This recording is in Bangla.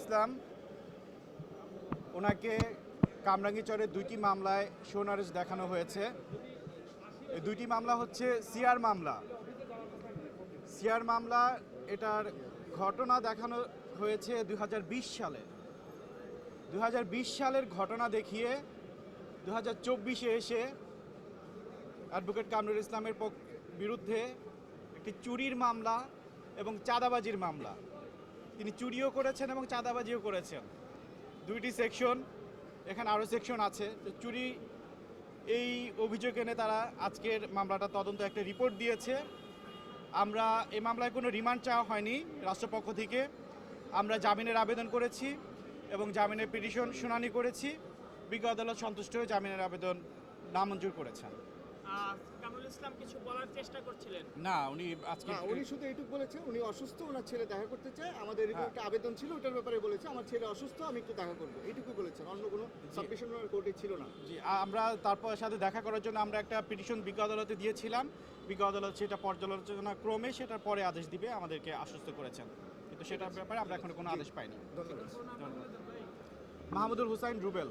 ইসলাম, ওনাকে কামরাঙ্গীচরের দুইটি মামলায় সোনারেজ দেখানো হয়েছে। এই দুইটি মামলা হচ্ছে সিআর মামলা। সিআর মামলা, এটার ঘটনা দেখানো হয়েছে দুই হাজার বিশ সালে। দুই হাজার বিশ সালের ঘটনা দেখিয়ে দু হাজার চব্বিশে এসে অ্যাডভোকেট কামরুল ইসলামের বিরুদ্ধে একটি চুরির মামলা এবং চাঁদাবাজির মামলা। তিনি চুরিও করেছেন এবং চাঁদাবাজিও করেছেন। দুইটি সেকশন, এখানে আরও সেকশন আছে। চুরি, এই অভিযোগ এনে তারা আজকের মামলাটা তদন্ত একটা রিপোর্ট দিয়েছে। আমরা এই মামলায় কোনো রিমান্ড চাওয়া হয়নি রাষ্ট্রপক্ষ থেকে। আমরা জামিনের আবেদন করেছি এবং জামিনের পিটিশন শুনানি করেছি। বিজ্ঞ আদালত সন্তুষ্ট হয়ে জামিনের আবেদন নামঞ্জুর করেছেন। কামরুল ইসলাম কিছু বলার চেষ্টা করছিলেন? না উনি আজকে না উনি শুধু এইটুকু বলেছে উনি অসুস্থ ওনার ছেলে দেখা করতে চায়। আমাদের হ্যাঁ। একটা আবেদন ছিল ওটার ব্যাপারে বলেছে আমার ছেলে অসুস্থ আমি একটু দেখা করব। এইটুকু বলেছেন অন্য কোনো সাবমিশন কোর্টে ছিল না। জি আমরা তারপর সাথে দেখা করার জন্য আমরা একটা পিটিশন বিজ্ঞ আদালতে দিয়েছিলাম। বিজ্ঞ আদালত সেটা পর্যালোচনা ক্রমে সেটার পরে আদেশ দিবে আমাদেরকে আশ্বস্ত করেছেন। কিন্তু সেটার ব্যাপারে আমরা এখনও কোনো আদেশ পাইনি। ধন্যবাদ। মাহমুদুল হুসাইন রুবেল।